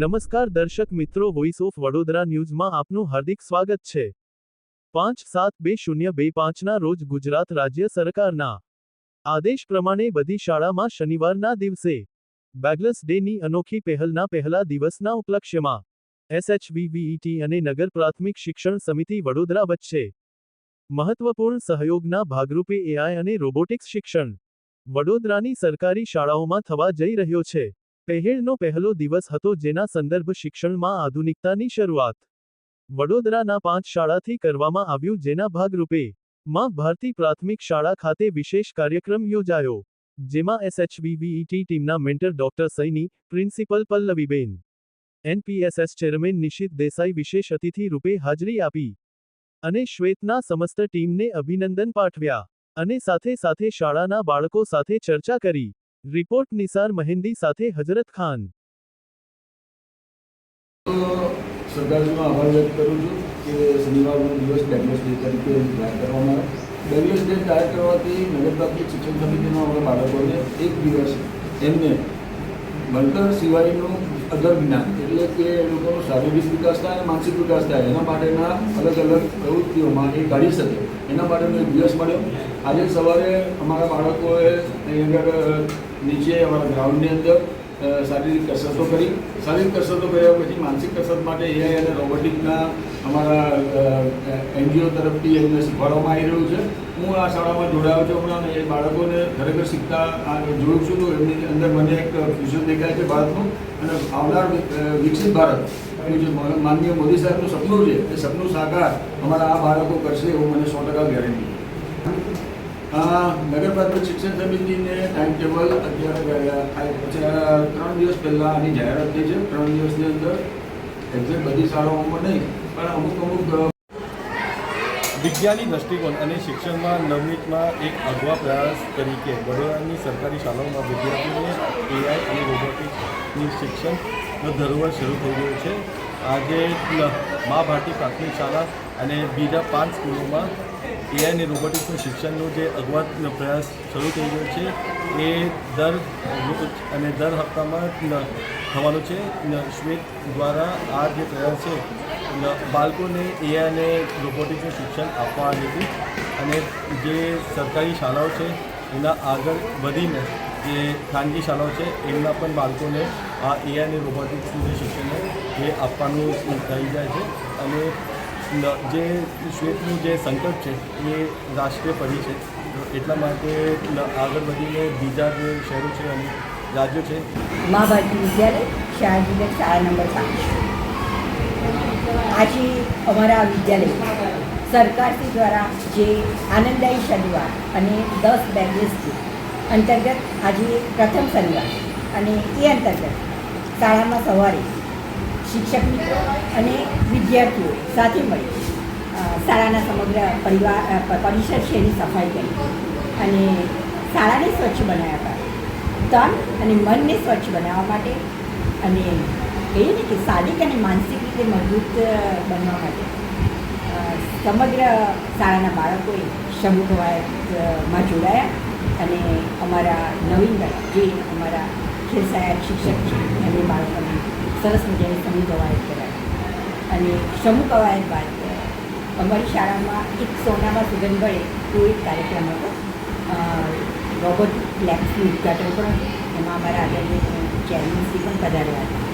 નમસ્કાર દર્શક મિત્રો વોઇસ ઓફ વડોદરા ન્યૂઝમાં આપનું હાર્દિક સ્વાગત છે. પાંચ સાત બે શૂન્ય બે પાંચના રોજ ગુજરાત રાજ્ય સરકારના આદેશ પ્રમાણે બધી શાળામાં શનિવારના દિવસે બેગલસ ડેની અનોખી પહેલના પહેલા દિવસના ઉપલક્ષ્યમાં એસએચવીવીઈટી અને નગર પ્રાથમિક શિક્ષણ સમિતિ વડોદરા વચ્ચે મહત્વપૂર્ણ સહયોગના ભાગરૂપે એઆઈ અને રોબોટિક્સ શિક્ષણ વડોદરાની સરકારી શાળાઓમાં થવા જઈ રહ્યો છે. પહેલનો પહેલો દિવસ હતો જેના સંદર્ભ શિક્ષણમાં આધુનિકતાની શરૂઆત. વડોદરાના પાંચ શાળાથી કરવામાં આવ્યું જેના ભાગરૂપે માં ભારતી પ્રાથમિક શાળા ખાતે વિશેષ કાર્યક્રમ યોજાયો, જેમાં એસએચવીવીઈટી ટીમના mentor doctor Saini, principal Pallaviben, NPSS chairman Nishit Desai વિશેષ અતિથિ રૂપે હાજરી આપી અને શ્વેતના સમસ્ત ટીમને અભિનંદન પાઠવ્યા અને સાથે સાથે શાળાના બાળકો સાથે ચર્ચા કરી. રિપોર્ટ નિસાર મહેંદી સાથે હજરત ખાન. તો સરકારનો આભાર વ્યક્ત કરું છું કે શનિવારનો દિવસ બેગલેસ ડે તરીકે જાહેર કરવામાં આવ્યો. બેગલેસ ડે જાહેર કરવાથી નગરપાલિકા શિક્ષણ સમિતિના અમારા બાળકોને એક દિવસ એમને ભણતર સિવાયનું અધર જ્ઞાન એટલે કે એ લોકોનો શારીરિક વિકાસ થાય અને માનસિક વિકાસ થાય, એના માટેના અલગ અલગ પ્રવૃત્તિઓમાં એ કાઢી શકે. એના માટેનો એક દિવસ મળ્યો. આજે સવારે અમારા બાળકોએ નીચે અમારા ગ્રાઉન્ડની અંદર શારીરિક કસરતો કરી. શારીરિક કસરતો કર્યા પછી માનસિક કસરત માટે એઆઈ અને રોબોટિકના અમારા એનજીઓ તરફથી એમને શીખવાડવામાં આવી રહ્યું છે. હું આ શાળામાં જોડાયો છું હમણાં એ બાળકોને ખરેખર શીખતા જોયું છું તો એમની અંદર મને એક ફ્યુચર દેખાય છે ભારતનું. અને આવનાર વિકસિત ભારત માનનીય મોદી સાહેબનું સપનું છે, એ સપનું સાકાર અમારા આ બાળકો કરશે એવું મને સો ટકા ગેરંટી આ નગર પ્રાથમિક શિક્ષણ સમિતિને ટાઈમ ટેબલ અત્યારે ત્રણ દિવસ પહેલાં આની જાહેરાત થઈ છે. ત્રણ દિવસની અંદર એક્ઝેક્ટ બધી શાળાઓમાં નહીં, પણ અમુક અમુક વિજ્ઞાની દ્રષ્ટિકોણ અને શિક્ષણમાં નવનીતમાં એક અગવા પ્રયાસ તરીકે વડોદરાની સરકારી શાળાઓમાં વિદ્યાર્થીઓને એઆઈ અને રોબોટિક્સની શિક્ષણનો ધરોહર શરૂ થઈ ગયો છે. આજે મા ભારતી પ્રાથમિક શાળા અને બીજા પાંચ સ્કૂલોમાં એઆઈ અને રોબોટિક્સનું શિક્ષણનું જે અગવા પ્રયાસ શરૂ થઈ ગયો છે, એ દર અને દર હપ્તામાં થવાનું છે. શ્વેત દ્વારા આ જે પ્રયાસ છે બાળકોને એઆઈ અને રોબોટિક્સનું શિક્ષણ આપવા હેતુ અને જે સરકારી શાળાઓ છે, એના આગળ વધીને જે ખાનગી શાળાઓ છે, એમના પણ બાળકોને આ એઆઈ અને રોબોટિક્સનું જે શિક્ષણ એ આપવાનું થઈ જાય છે. અને જે શ્વેતનું જે સંકટ છે, એ રાષ્ટ્રીય પડી છે. એટલા માટે આગળ વધીને બીજા જે શહેરો છે અને રાજ્યો છે મા ભારતી વિદ્યાલય શાળાજીનગર શાળા નંબર પાંચ આજે અમારા વિદ્યાલય સરકારથી દ્વારા જે આનંદદાયી શનિવાર અને દસ બેગેસથી અંતર્ગત આજે પ્રથમ શનિવાર અને એ અંતર્ગત શાળામાં સવારે શિક્ષક મિત્રો અને વિદ્યાર્થીઓ સાથે મળી શાળાના સમગ્ર પરિવાર પરિસર છે એની સફાઈ કરી. અને શાળાને સ્વચ્છ બનાવ્યા હતા. તન અને મનને સ્વચ્છ બનાવવા માટે અને કહીએ ને કે શારીરિક અને માનસિક રીતે મજબૂત બનવા માટે. સમગ્ર શાળાના બાળકોએ સમૂહ કવાયતમાં જોડાયા અને અમારા નવીનભાઈ જે અમારા ખેલસહાયક શિક્ષક છે એમણે બાળકોને સરસ મજાની સમૂહ કવાયત કરાય. અને સમૂહ કવાયત બાદ, અમારી શાળામાં એક સોનામાં સુગંધ ભળે એવો એક કાર્યક્રમ હતો. રોબોટ લેબ્સનું ઉદઘાટન પણ એમાં અમારા આદરણીય ચેરમેનશ્રી પણ પધાર્યા હતા.